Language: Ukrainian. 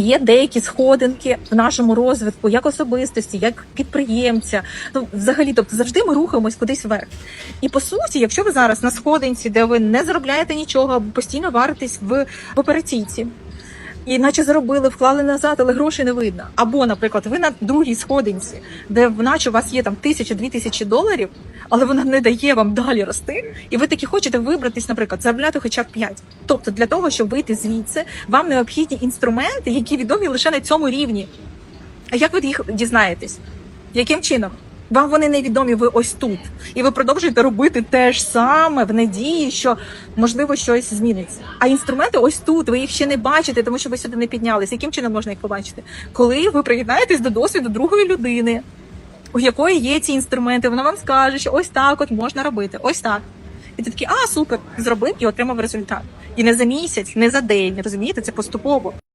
Є деякі сходинки в нашому розвитку, як особистості, як підприємця. Ну, взагалі, тобто завжди ми рухаємось кудись вверх. І по суті, якщо ви зараз на сходинці, де ви не заробляєте нічого, постійно варитесь в операційці. І наче заробили, вклали назад, але грошей не видно. Або, наприклад, ви на другій сходинці, де наче у вас є там тисяча-дві тисячі доларів, але вона не дає вам далі рости, і ви таки хочете вибратись, наприклад, заробляти хоча б 5. Тобто, для того, щоб вийти звідси, вам необхідні інструменти, які відомі лише на цьому рівні. А як ви їх дізнаєтесь? Яким чином? Вам вони невідомі, ви ось тут, і ви продовжуєте робити те ж саме в надії, що можливо щось зміниться. А інструменти ось тут. Ви їх ще не бачите, тому що ви сюди не піднялись. Яким чином можна їх побачити? Коли ви приєднаєтесь до досвіду другої людини, у якої є ці інструменти, вона вам скаже, що ось так от можна робити, ось так. І ти такий, а супер, зробив і отримав результат. І не за місяць, не за день, розумієте, це поступово.